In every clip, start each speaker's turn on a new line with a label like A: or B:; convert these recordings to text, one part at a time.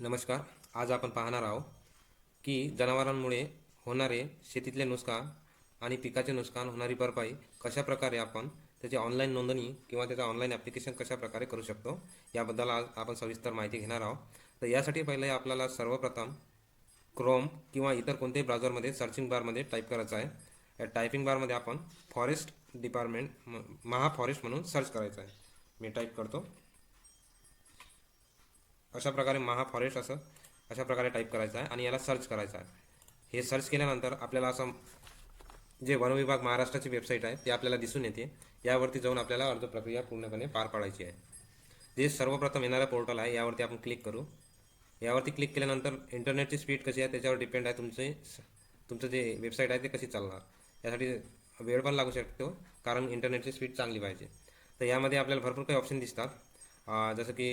A: नमस्कार आज आपण पाहणार आहोत की जनावरांमुळे होणारे शेतीतले नुकसान आणि पिकाचे नुकसान होणारी भरपाई कशा प्रकारे आपण त्याची ऑनलाईन नोंदणी किंवा त्याचं ऑनलाईन ॲप्लिकेशन कशा प्रकारे करू शकतो याबद्दल आज आपण सविस्तर माहिती घेणार आहोत. तर यासाठी पहिले आपल्याला सर्वप्रथम क्रोम किंवा इतर कोणत्याही ब्राउझरमध्ये सर्चिंग बारमध्ये टाईप करायचं आहे. या टायपिंग बारमध्ये आपण फॉरेस्ट डिपार्टमेंट म- महा फॉरेस्ट म्हणून सर्च करायचं आहे. मी टाईप करतो. अशा प्रकारे महा फॉरेस्ट असं अशा प्रकारे टाईप करायचं आहे आणि याला सर्च करायचं आहे. हे सर्च केल्यानंतर आपल्याला असं जे वनविभाग महाराष्ट्राची वेबसाईट आहे ते आपल्याला दिसून येते. यावरती जाऊन आपल्याला अर्ज प्रक्रिया पूर्णपणे पार पाडायची आहे. जे सर्वप्रथम येणारं पोर्टल आहे यावरती आपण क्लिक करू. यावरती क्लिक केल्यानंतर इंटरनेटची स्पीड कशी आहे त्याच्यावर डिपेंड आहे तुमचे तुमचं जे वेबसाईट आहे ते कशी चालणार. यासाठी वेळ पण लागू शकतो कारण इंटरनेटची स्पीड चांगली पाहिजे. तर यामध्ये आपल्याला भरपूर काही ऑप्शन दिसतात. जसं की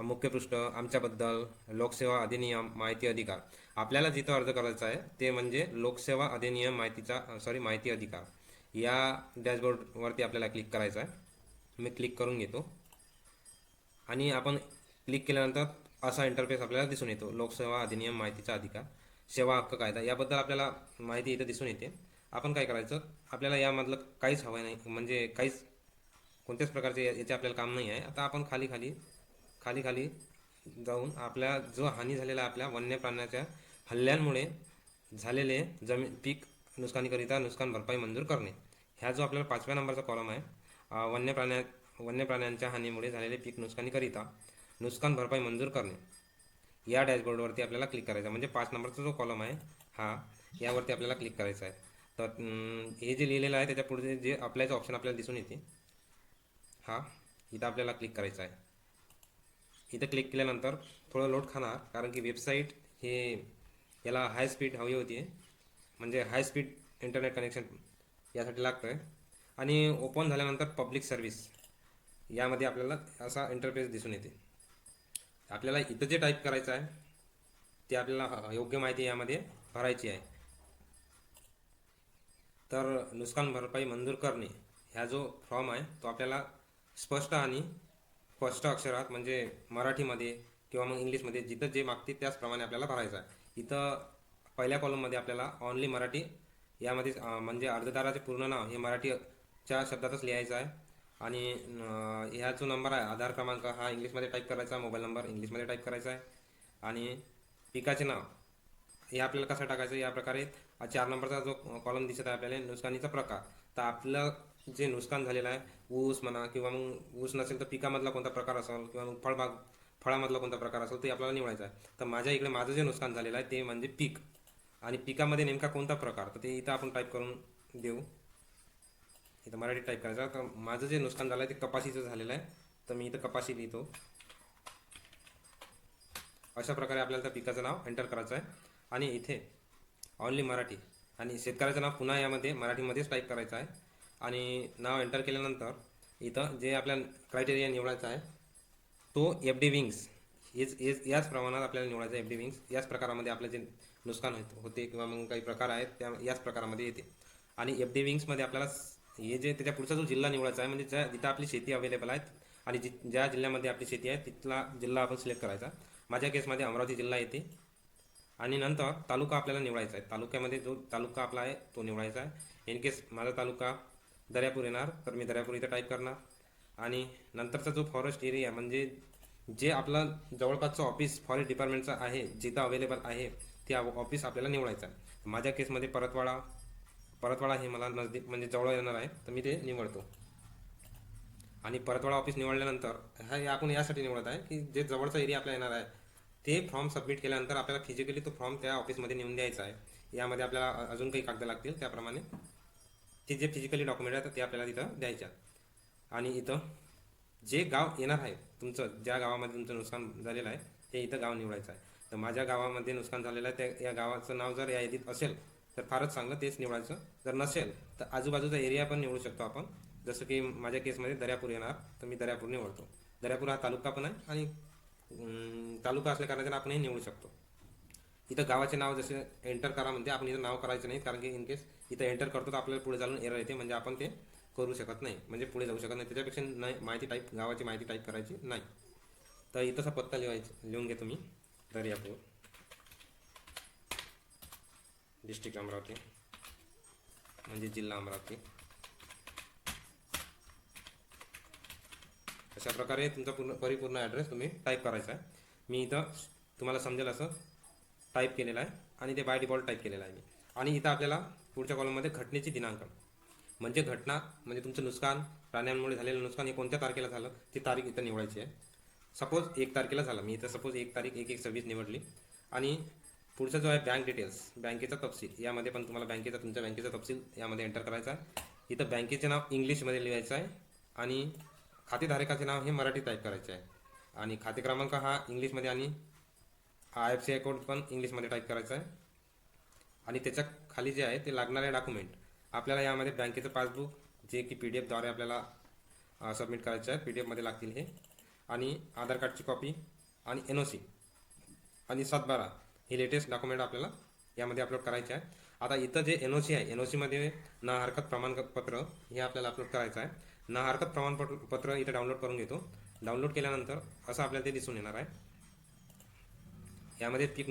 A: मुख्य पृष्ठ आमच्याबद्दल लोकसेवा अधिनियम माहिती अधिकार. आपल्याला जिथं अर्ज करायचा आहे ते म्हणजे लोकसेवा अधिनियम माहितीचा सॉरी माहिती अधिकार. या डॅशबोर्डवरती आपल्याला क्लिक करायचं आहे. मी क्लिक करून घेतो. आणि आपण क्लिक केल्यानंतर असा इंटरफेस आपल्याला दिसून येतो. लोकसेवा अधिनियम माहितीचा अधिकार. सेवा हक्क कायदा. याबद्दल आपल्याला माहिती इथं दिसून येते. आपण काय करायचं? आपल्याला यामधलं काहीच हवं नाही. म्हणजे काहीच कोणत्याच प्रकारचे याचे आपल्याला काम नाही आहे. आता आपण खाली खाली खाली खाली जाऊन आपल्या जो हानी झालेला आपल्या वन्य प्राण्याच्या हल्ल्यांमुळे झालेले जमीन पीक नुकसानीकरिता नुकसान भरपाई मंजूर करणे. ह्या जो आपल्याला पाचव्या नंबरचा कॉलम आहे वन्य प्राण्या वन्य प्राण्यांच्या हानीमुळे झालेले पीक नुकसानीकरिता नुकसान भरपाई मंजूर करणे. या डॅशबोर्डवरती आपल्याला क्लिक करायचं आहे. म्हणजे पाच नंबरचा जो कॉलम आहे हा यावरती आपल्याला क्लिक करायचा आहे. तर हे जे लिहिलेलं आहे त्याच्या पुढे जे अप्लायचं ऑप्शन आपल्याला दिसून येते हा इथं आपल्याला क्लिक करायचं आहे. इथं क्लिक केल्यानंतर थोडं लोड खाणार कारण की वेबसाईट हे याला हाय स्पीड हवी होती. म्हणजे हाय स्पीड इंटरनेट कनेक्शन यासाठी लागतं आहे आणि ओपन झाल्यानंतर पब्लिक सर्व्हिस यामध्ये आपल्याला असा इंटरफेस दिसून येते. आपल्याला इथं जे टाईप करायचं आहे ते आपल्याला योग्य माहिती यामध्ये भरायची आहे. तर नुकसान भरपाई मंजूर करणे ह्या जो फॉर्म आहे तो आपल्याला स्पष्ट आणि स्पष्ट अक्षरात म्हणजे मराठीमध्ये किंवा मग इंग्लिशमध्ये जिथं जे मागते त्याचप्रमाणे आपल्याला भरायचं आहे. इथं पहिल्या कॉलममध्ये आपल्याला ऑनली मराठी यामध्ये म्हणजे अर्जदाराचे पूर्ण नाव हे मराठीच्या शब्दातच लिहायचं आहे. आणि ह्या जो नंबर आहे आधार क्रमांक हा इंग्लिशमध्ये टाईप करायचा आहे मोबाईल नंबर इंग्लिशमध्ये टाईप करायचा आहे. आणि पिकाचे नाव हे आपल्याला कसं टाकायचं? या प्रकारे चार नंबरचा जो कॉलम दिसत आहे आपल्याला नुकसानीचा प्रकार. तर आपलं जे नुकसान झालेलं आहे ऊस म्हणा किंवा मग ऊस नसेल तर पिकामधला कोणता प्रकार असेल किंवा मग फळबाग फळामधला कोणता प्रकार असेल ते आपल्याला निवडायचं आहे. तर माझ्या इकडे माझं जे नुकसान झालेलं आहे ते म्हणजे पीक. आणि पिकामध्ये नेमका कोणता प्रकार? तर ते इथं आपण टाईप करून देऊ. इथं मराठी टाईप करायचं तर माझं जे नुकसान झालं आहे ते कपाशीचं झालेलं आहे. तर मी इथं कपाशी लिहितो. अशा प्रकारे आपल्याला त्या पिकाचं नाव एंटर करायचं आहे. आणि इथे ऑनली मराठी आणि शेतकऱ्याचं नाव पुन्हा यामध्ये मराठीमध्येच टाईप करायचं आहे. आणि नाव एंटर केल्यानंतर इथं जे आपल्या क्रायटेरिया निवडायचा आहे तो एफ डी विंग्स हेच हेच याच प्रमाणात आपल्याला निवडायचं एफ डी विंग्स याच प्रकारामध्ये आपलं जे नुकसान होत होते किंवा मग काही प्रकार आहेत त्या याच प्रकारामध्ये येते. आणि एफ डी विंग्समध्ये आपल्याला हे जे त्याच्या पुढचा जो जिल्हा निवडायचा आहे म्हणजे ज्या जिथं आपली शेती अवेलेबल आहेत आणि जि ज्या जिल्ह्यामध्ये आपली शेती आहे तिथला जिल्हा आपण सिलेक्ट करायचा. माझ्या केसमध्ये अमरावती जिल्हा येते. आणि नंतर तालुका आपल्याला निवडायचा आहे. तालुक्यामध्ये जो तालुका आपला आहे तो निवडायचा आहे. इन केस माझा तालुका दर्यापूर येणार तर मी दर्यापूर इथं टाईप करणार. आणि नंतरचा जो फॉरेस्ट एरिया म्हणजे जे आपलं जवळपासचं ऑफिस फॉरेस्ट डिपार्टमेंटचं आहे जिथं अवेलेबल आहे ते ऑफिस आपल्याला निवडायचं आहे. माझ्या केसमध्ये परतवाडा परतवाडा हे मला नजदीक म्हणजे जवळ येणार आहे तर मी ते निवडतो. आणि परतवाडा ऑफिस निवडल्यानंतर हा हे आपण यासाठी निवडत आहे की जे जवळचा एरिया आपल्याला येणार आहे ते फॉर्म सबमिट केल्यानंतर आपल्याला फिजिकली तो फॉर्म त्या ऑफिसमध्ये नेऊन द्यायचा आहे. यामध्ये आपल्याला अजून काही कागद लागतील त्याप्रमाणे ते जे फिजिकली डॉक्युमेंट आहेत ते आपल्याला तिथं द्यायच्या. आणि इथं जे गाव येणार आहे तुमचं ज्या गावामध्ये तुमचं नुकसान झालेलं आहे ते इथं गाव निवडायचं आहे. तर माझ्या गावामध्ये नुकसान झालेलं आहे त्या या गावाचं नाव जर या यादीत असेल तर फारच चांगलं तेच निवडायचं. जर नसेल तर आजूबाजूचा एरिया पण निवडू शकतो आपण. जसं की माझ्या केसमध्ये दर्यापूर येणार तर मी दर्यापूर निवडतो. दर्यापूर हा तालुका पण आहे आणि तालुका असल्या कारणाने आपण हे निवडू शकतो. इथं गावाचे नाव जसे एंटर करा म्हणते आपण इथं नाव करायचं नाही कारण की इन केस इथं एंटर करतो तर आपल्याला पुढे चालून एरर येते. म्हणजे आपण ते करू शकत नाही. म्हणजे पुढे जाऊ शकत नाही. त्याच्यापेक्षा नाही माहिती टाईप गावाची माहिती टाईप करायची नाही. तर इथंचा पत्ता लिहायचा लिहून घे तुम्ही. दर्यापूर डिस्ट्रिक्ट अमरावती. म्हणजे जिल्हा अमरावती. अशा प्रकारे तुमचा पूर्ण परिपूर्ण ॲड्रेस तुम्ही टाईप करायचा आहे. मी इथं तुम्हाला समजेल असं टाईप केलेलं आहे. आणि ते बाय डिफॉल्ट टाईप केलेलं आहे मी. आणि इथं आपल्याला पुढच्या कॉलममध्ये घटनेची दिनांक. म्हणजे घटना म्हणजे तुमचं नुकसान प्राण्यांमुळे झालेलं नुकसान हे कोणत्या तारखेला झालं ती तारीख इथं निवडायची आहे. सपोज एक तारखेला झालं मी इथं सपोज एक तारीख एक एक सव्वीस निवडली. आणि पुढचा जो आहे बँक डिटेल्स बँकेचा तपशील यामध्ये पण तुम्हाला बँकेचा तुमच्या बँकेचा तपशील यामध्ये एंटर करायचा आहे. इथं बँकेचे नाव इंग्लिशमध्ये लिहायचं आहे आणि खातेधारकाचे नाव हे मराठी टाईप करायचे आहे. आणि खाते क्रमांक हा इंग्लिशमध्ये आणि I F S C code पण इंग्लिशमध्ये टाईप करायचा आहे. आणि त्याच्याखाली जे आहे ते लागणारे डॉक्युमेंट आपल्याला यामध्ये बँकेचं पासबुक जे की पी डी एफद्वारे आपल्याला सबमिट करायचं आहे पी डी एफमध्ये लागतील हे. आणि आधार कार्डची कॉपी आणि एन ओ सी आणि सातबारा हे लेटेस्ट डॉक्युमेंट आपल्याला यामध्ये अपलोड करायचे आहे आता इथं जे एन ओ सी आहे एन ओ सीमध्ये ना हरकत प्रमाणपत्र हे आपल्याला अपलोड करायचं आहे. ना हरकत प्रमाणपत्र इथं डाउनलोड करून घेतो. डाउनलोड केल्यानंतर असं आपल्याला ते दिसून येणार आहे. यामध्ये पीक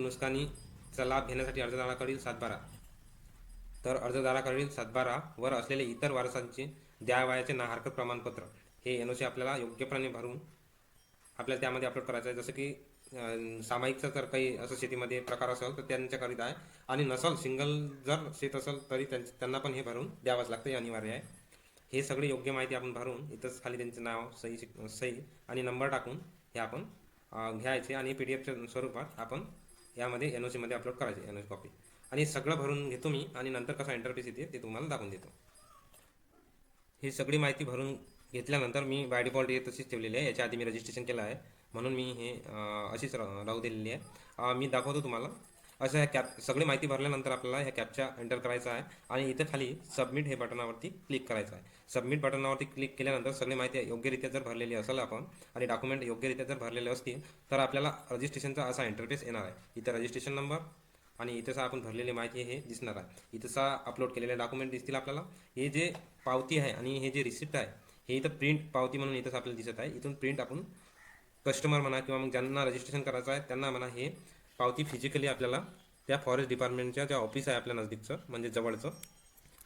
A: चा लाभ घेण्यासाठी अर्जदाराकडील सातबारा. तर अर्जदाराकडील सातबारा वर असलेले इतर वारसांचे द्यावयाचे ना हरकत प्रमाणपत्र हे एन ओ सी आपल्याला योग्यपणे भरून आपल्याला त्यामध्ये अपलोड करायचं आहे. जसं की सामायिकचं सामायिकचा जर काही असं शेतीमध्ये प्रकार असेल तर त्यांच्याकरिता आहे. आणि नसल सिंगल जर शेत असेल तरी त्यां त्यांना पण हे भरून द्यावंच लागतं हे अनिवार्य आहे. हे सगळी योग्य माहिती आपण भरून इथंच खाली त्यांचं नाव सही शिक- सही आणि नंबर टाकून हे आपण घ्यायचे आणि पी डी एफच्या स्वरूपात आपण यामध्ये एन ओ सीमध्ये अपलोड करायचे एन ओ सी कॉपी आणि सगळं भरून घेतो मी आणि नंतर कसा इंटरफेस येते ते तुम्हाला दाखवून देतो. ही सगळी माहिती भरून घेतल्यानंतर मी बाय डिफॉल्ट हे तशीच ठेवलेली आहे. याच्या आधी मी रजिस्ट्रेशन केलं आहे. म्हणून मी हे अशीच राहू दिलेली आहे. मी दाखवतो तुम्हाला. असं ह्या कॅप सगळी माहिती भरल्यानंतर आपल्याला ह्या कॅपच्या एंटर करायचा आहे. आणि इथं खाली सबमिट हे बटनावरती क्लिक करायचं आहे. सबमिट बटनावरती क्लिक केल्यानंतर सगळी माहिती योग्यरित्या जर भरलेली असेल आपण आणि डॉक्युमेंट योग्यरित्या जर भरलेले असतील तर आपल्याला रजिस्ट्रेशनचा असा इंटरफेस येणार आहे. इथं रजिस्ट्रेशन नंबर आणि इथंचा आपण भरलेली माहिती हे दिसणार आहे. इथंचा अपलोड केलेले डॉक्युमेंट दिसतील आपल्याला. हे जे पावती आहे आणि हे जे रिसिप्ट आहे हे इथं प्रिंट पावती म्हणून इथंच आपल्याला दिसत आहे. इथून प्रिंट आपण कस्टमर म्हणा किंवा मग ज्यांना रजिस्ट्रेशन करायचं आहे त्यांना म्हणा हे पावती फिजिकली आपल्याला त्या फॉरेस्ट डिपार्टमेंटच्या ज्या ऑफिस आहे आपल्या नजदीकचं म्हणजे जवळचं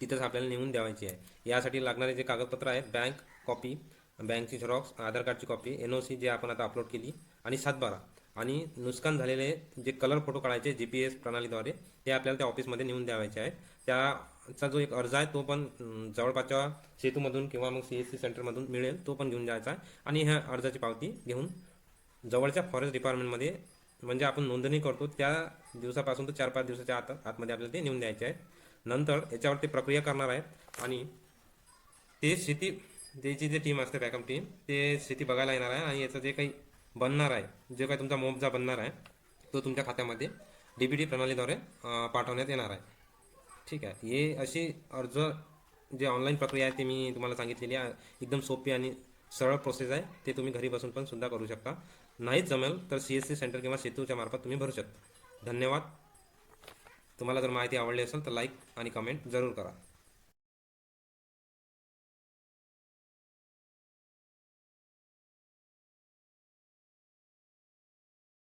A: तिथंच आपल्याला नेऊन द्यावायची आहे. यासाठी लागणारे जे कागदपत्र आहेत बँक कॉपी बँकची झेरॉक्स आधार कार्डची कॉपी एन ओ सी जे आपण आता अपलोड केली आणि सातबारा. आणि नुकसान झालेले जे कलर फोटो काढायचे जी पी एस प्रणालीद्वारे ते आपल्याला त्या ऑफिसमध्ये नेऊन द्यावायचे आहे त्याचा जो एक अर्ज आहे तो पण जवळपासच्या सेतूमधून किंवा मग सी एस सी सेंटरमधून मिळेल तो पण घेऊन जायचा आहे. आणि ह्या अर्जाची पावती घेऊन जवळच्या फॉरेस्ट डिपार्टमेंटमध्ये म्हणजे आपण नोंदणी करतो त्या दिवसापासून तर चार पाच दिवसाच्या आत आतमध्ये आपल्याला ते नेऊन द्यायचे आहे नंतर याच्यावर ते प्रक्रिया करणार आहेत आणि ते शेती त्याची जे टीम असते बॅकअप टीम ते शेती बघायला येणार आहे आणि याचं जे काही बनणार आहे जे काही तुमचा मोबजा बनणार आहे तो तुमच्या खात्यामध्ये डी बी टी प्रणालीद्वारे पाठवण्यात येणार आहे. ठीक आहे. हे अशी अर्ज जे ऑनलाईन प्रक्रिया आहे ती मी तुम्हाला सांगितलेली आहे. एकदम सोपी आणि सरळ प्रोसेस आहे. ते तुम्ही घरी बसून पण सुद्धा करू शकता. नाहीच जमेल तर सी एस सी सेंटर किंवा सेतूच्या मार्फत तुम्ही भरू शकता. धन्यवाद. तुम्हाला जर माहिती आवडली असेल तर लाईक आणि कमेंट जरूर करा.